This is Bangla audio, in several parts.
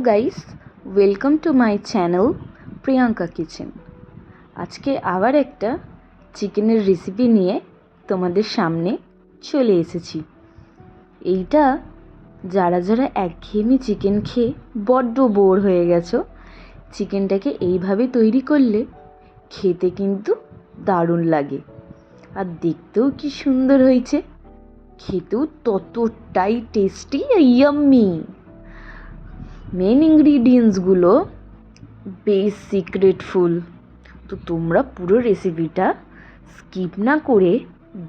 Guys welcome to my channel Priyanka kitchen আজকে আবার একটা চিকেনের রেসিপি নিয়ে তোমাদের সামনে চলে এসেছি। এইটা যারা যারা একঘেয়েমি চিকেন খেয়ে বড্ড বোর হয়ে গেছো চিকেনটাকে এইভাবে তৈরি করলে খেতে কিন্তু দারুণ লাগে। আর দেখতেও কি সুন্দর হয়েছে, খেতেও ততটাই টেস্টি ইয়াম্মি মেন ইনগ্রিডিয়েন্টসগুলো বেশ সিক্রেটফুল তো তোমরা পুরো রেসিপিটা স্কিপ না করে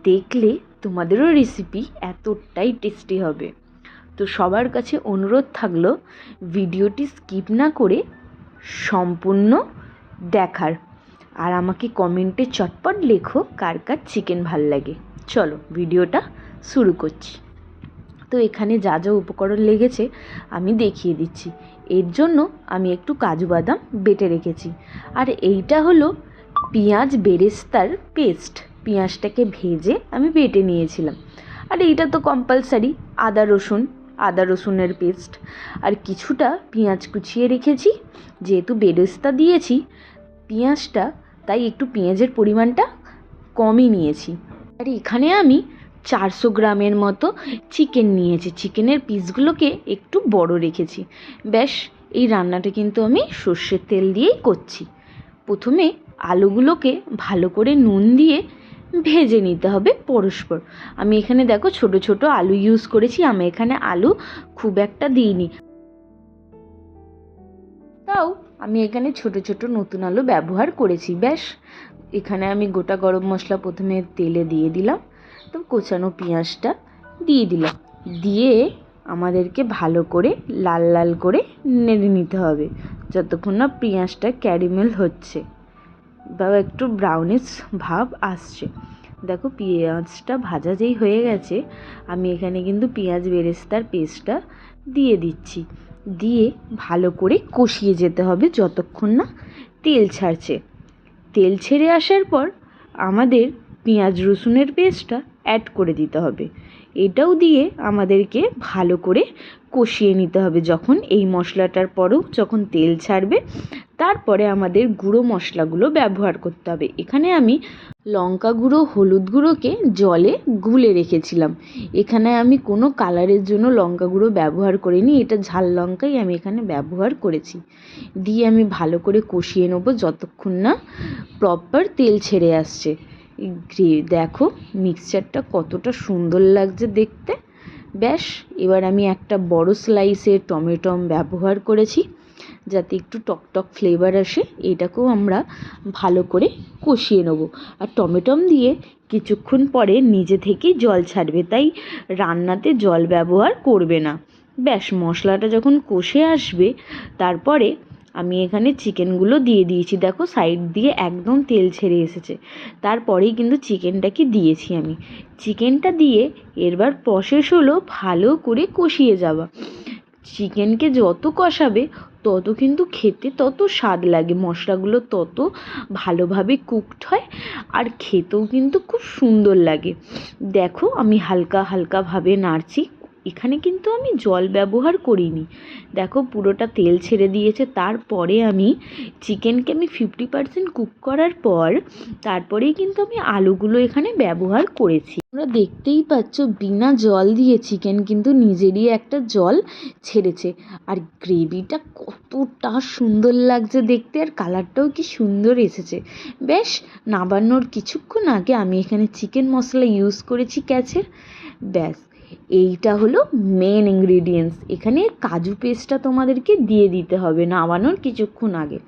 দেখলে তোমাদেরও রেসিপি এতটাই টেস্টি হবে। তো সবার কাছে অনুরোধ থাকল ভিডিওটি স্কিপ না করে সম্পূর্ণ দেখার। আর আমাকে কমেন্টে চটপট লেখো কার কার চিকেন ভালো লাগে। চলো, ভিডিওটা শুরু করছি। তো এখানে যা যা উপকরণ লেগেছে আমি দেখিয়ে দিচ্ছি। এর জন্য আমি একটু কাজু বাদাম বেটে রেখেছি। আর এইটা হলো পেঁয়াজ বেরেস্তার পেস্ট। পেঁয়াজটাকে ভেজে আমি বেটে নিয়েছিলাম। আর এইটা তো কম্পালসারি আদা রসুন, আদা রসুনের পেস্ট। আর কিছুটা পেঁয়াজ কুচিয়ে রেখেছি। যেহেতু বেরেস্তা দিয়েছি, পেঁয়াজটা তাই একটু পেঁয়াজের পরিমাণটা কমই নিয়েছি। আর এখানে আমি চারশো গ্রামের মতো চিকেন নিয়েছি। চিকেনের পিসগুলোকে একটু বড় রেখেছি। ব্যাস, এই রান্নাটা কিন্তু আমি সর্ষের তেল দিয়েই করছি। প্রথমে আলুগুলোকে ভালো করে নুন দিয়ে ভেজে নিতে হবে পরস্পর। আমি এখানে দেখো ছোট ছোট আলু ইউজ করেছি, আমি এখানে আলু খুব একটা দিইনি। তাও আমি এখানে ছোট ছোট নতুন আলু ব্যবহার করেছি। ব্যাস, এখানে আমি গোটা গরম মশলা প্রথমে তেলে দিয়ে দিলাম। তো কোচানো পেঁয়াজটা দিয়ে দিলাম দিয়ে আমাদেরকে ভালো করে লাল লাল করে নেড়ে নিতে হবে, যতক্ষণ না পেঁয়াজটা ক্যারিমেল হচ্ছে। বা একটু ব্রাউনিশ ভাব আসছে। দেখো, পেঁয়াজটা ভাজা যেই হয়ে গেছে, আমি এখানে কিন্তু পেঁয়াজ বেরেস্তার পেস্টটা দিয়ে দিচ্ছি। দিয়ে ভালো করে কষিয়ে যেতে হবে যতক্ষণ না তেল ছাড়ছে। তেল ছেড়ে আসার পর আমাদের পেঁয়াজ রসুনের পেস্টটা অ্যাড করে দিতে হবে। এটাও দিয়ে আমাদেরকে ভালো করে কষিয়ে নিতে হবে যখন এই মশলাটার পরেও যখন তেল ছাড়বে। তারপরে আমাদের গুঁড়ো মশলাগুলো ব্যবহার করতে হবে। এখানে আমি লঙ্কা গুঁড়ো, হলুদ গুঁড়োকে জলে গুলে রেখেছিলাম। এখানে আমি কোনো কালারের জন্য লঙ্কা গুঁড়ো ব্যবহার করিনি। এটা ঝাল লঙ্কাই আমি এখানে ব্যবহার করেছি। দিয়ে আমি ভালো করে কষিয়ে নেব যতক্ষণ না প্রপার তেল ছেড়ে আসছে। গ্রে, দেখো মিক্সচারটা কতটা সুন্দর লাগছে দেখতে। ব্যাস, এবার আমি একটা বড় স্লাইসের টমেটম ব্যবহার করেছি, যাতে একটু টকটক ফ্লেভার আসে, এটাকেও আমরা ভালো করে কষিয়ে নেব। আর টমেটম দিয়ে কিছুক্ষণ পরে নিজে থেকেই জল ছাড়বে, তাই রান্নাতে জল ব্যবহার করবে না। ব্যাস, মশলাটা যখন কষে আসবে, তারপরে আমি এখানে চিকেনগুলো দিয়ে দিয়েছি। দেখো সাইড দিয়ে একদম তেল ছেড়ে এসেছে। তারপরেই কিন্তু চিকেনটাকে দিয়েছি আমি। চিকেনটা দিয়ে এরবার প্রসেস হলো ভালো করে কষিয়ে যাওয়া। চিকেনকে যত কষাবে, তত কিন্তু খেতে তত স্বাদ লাগে। মশলাগুলো তত ভালোভাবে কুকড হয় আর খেতেও কিন্তু খুব সুন্দর লাগে। দেখো, আমি হালকা হালকাভাবে নাড়ছি। এখানে কিন্তু আমি জল ব্যবহার করিনি। দেখো পুরোটা তেল ছেড়ে দিয়েছে, তারপরে আমি চিকেনকে আমি ফিফটি পার্সেন্ট কুক করার পর তারপরেই কিন্তু আমি আলুগুলো এখানে ব্যবহার করেছি। তোমরা দেখতেই পাচ্ছ, বিনা জল দিয়ে চিকেন কিন্তু নিজেরই একটা জল ছেড়েছে। আর গ্রেভিটা কতটা সুন্দর লাগছে দেখতে, আর কালারটাও কি সুন্দর এসেছে। বেশ নাবানোর কিছুক্ষণ আগে আমি এখানে চিকেন মশলা ইউজ করেছি ক্যাচের। ব্যাস। এইটা হলো মেন ইনগ্রিডিয়েন্টস এখানে কাজু পেস্টটা তোমাদেরকে দিয়ে দিতে হবে নামানোর কিছুক্ষণ আগে।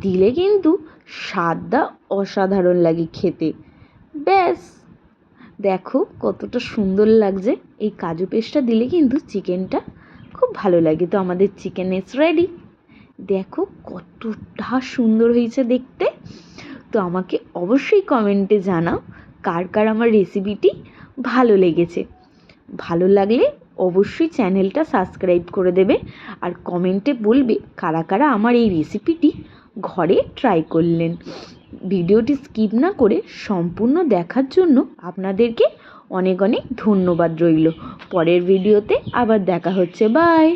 দিলে কিন্তু স্বাদটা অসাধারণ লাগে খেতে। ব্যাস। দেখো কতটা সুন্দর লাগছে। এই কাজু পেস্টটা দিলে কিন্তু চিকেনটা খুব ভালো লাগে। তো আমাদের চিকেন ইস রেডি দেখো কতটা সুন্দর হয়েছে দেখতে। তো আমাকে অবশ্যই কমেন্টে জানাও কার কার আমার রেসিপিটি ভালো লেগেছে। ভালো লাগলে অবশ্যই চ্যানেলটা সাবস্ক্রাইব করে দেবে আর কমেন্টে বলবে কারা কারা আমার এই রেসিপিটি ঘরে ট্রাই করলেন। ভিডিওটি স্কিপ না করে সম্পূর্ণ দেখার জন্য আপনাদেরকে অনেক অনেক ধন্যবাদ রইল। পরের ভিডিওতে আবার দেখা হচ্ছে। বাই